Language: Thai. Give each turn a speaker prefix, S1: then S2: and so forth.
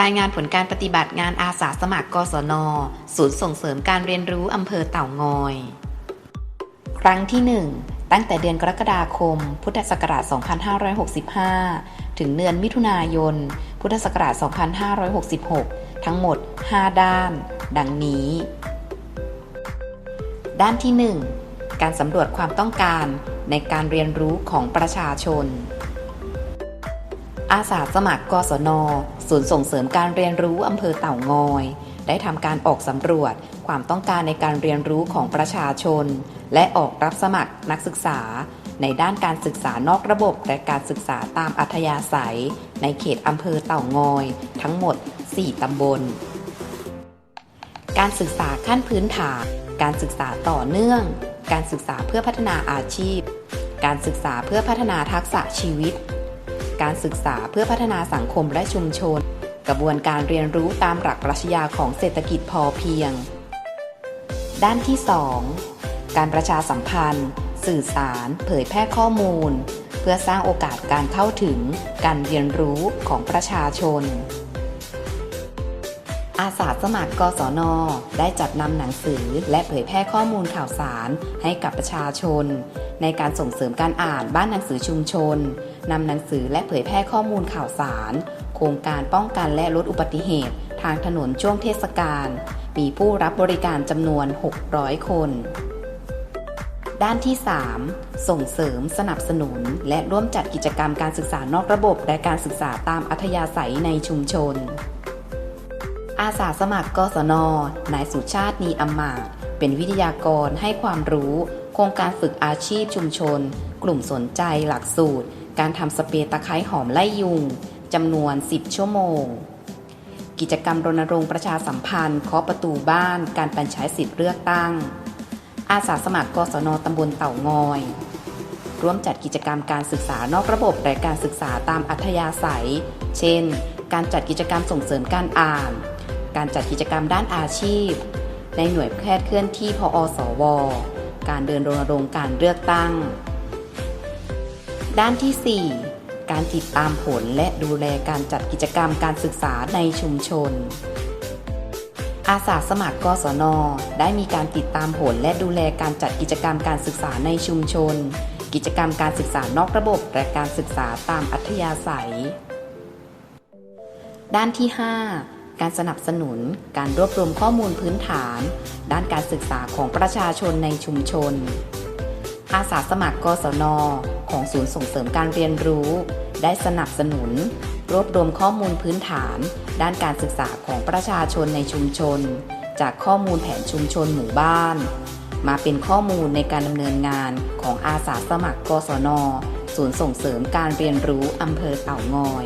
S1: รายงานผลการปฏิบัติงานอาสาสมัครกศน ศูนย์ส่งเสริมการเรียนรู้อำเภอเต่างอย ครั้งที่ 1 ตั้งแต่เดือนกรกฎาคม พุทธศักราช 2565 ถึงเดือนมิถุนายน พุทธศักราช 2566 ทั้งหมด 5 ด้าน ดังนี้ ด้านที่ 1 การสำรวจความต้องการในการเรียนรู้ของประชาชน อาสาสมัครกศน ศูนย์ส่งเสริมการเรียนรู้อำเภอเต่างอย ได้ทำการออกสำรวจความต้องการในการเรียนรู้ของประชาชน และออกรับสมัครนักศึกษา ในด้านการศึกษานอกระบบและการศึกษาตามอัธยาศัย ในเขตอำเภอเต่างอย ทั้งหมด 4 ตำบล การศึกษาขั้นพื้นฐาน การศึกษาต่อเนื่อง การศึกษาเพื่อพัฒนาอาชีพ การศึกษาเพื่อพัฒนาทักษะชีวิต การศึกษาเพื่อพัฒนาสังคมและชุมชน กระบวนการเรียนรู้ตามหลักปรัชญาของเศรษฐกิจพอเพียง ด้านที่ 2 การประชาสัมพันธ์ สื่อสาร เผยแพร่ข้อมูล เพื่อสร้างโอกาสการเข้าถึง การเรียนรู้ของประชาชน อาสาสมัคร กศน ได้จัดนำหนังสือ และเผยแพร่ข้อมูลข่าวสารให้กับประชาชน ในการส่งเสริมการอ่านบ้านหนังสือชุมชนนำหนังสือและเผยแพร่ข้อมูลข่าวสาร โครงการป้องกันและลดอุบัติเหตุ ทางถนนช่วงเทศกาลมีผู้รับบริการจำนวน 600 คน ด้านที่ 3 ส่งเสริมสนับสนุน และร่วมจัดกิจกรรมการศึกษานอกระบบ และการศึกษาตามอัธยาศัยในชุมชน อาสาสมัครกศน นายสุชาตินีอำมาเป็นวิทยากรให้ความรู้ โครงการฝึกอาชีพชุมชน กลุ่มสนใจหลักสูตร การทำสเปรย์ตะไคร้หอมไล่ยุงจำนวน 10 ชั่วโมง กิจกรรมรณรงค์ประชาสัมพันธ์เคาะประตูบ้านการปันใช้สิทธิ์เลือกตั้ง อาสาสมัครกศนตำบลเต่างอย ร่วมจัดกิจกรรมการศึกษานอกระบบและการศึกษาตามอัธยาศัย เช่น การจัดกิจกรรมส่งเสริมการอ่าน การจัดกิจกรรมด้านอาชีพ ในหน่วยแพทย์เคลื่อนที่พอสว การเดินรณรงค์การเลือกตั้ง ด้านที่ 4 การติดตามผลและดูแลการจัดกิจกรรมการศึกษาในชุมชน อาสาสมัครกศน ได้มีการติดตามผลและดูแลการจัดกิจกรรมการศึกษาในชุมชน กิจกรรมการศึกษานอกระบบและการศึกษาตามอัธยาศัย ด้านที่ 5 การสนับสนุน การรวบรวมข้อมูลพื้นฐาน ด้านการศึกษาของประชาชนในชุมชน อาสาสมัครกศน ของศูนย์ส่งเสริมการเรียนรู้ ได้สนับสนุน รวบรวมข้อมูลพื้นฐาน ด้านการศึกษาของประชาชนในชุมชน จากข้อมูลแผนชุมชนหมู่บ้าน มาเป็นข้อมูลในการดำเนินงานของอาสาสมัครกศน ศูนย์ส่งเสริมการเรียนรู้อำเภอเต่างอย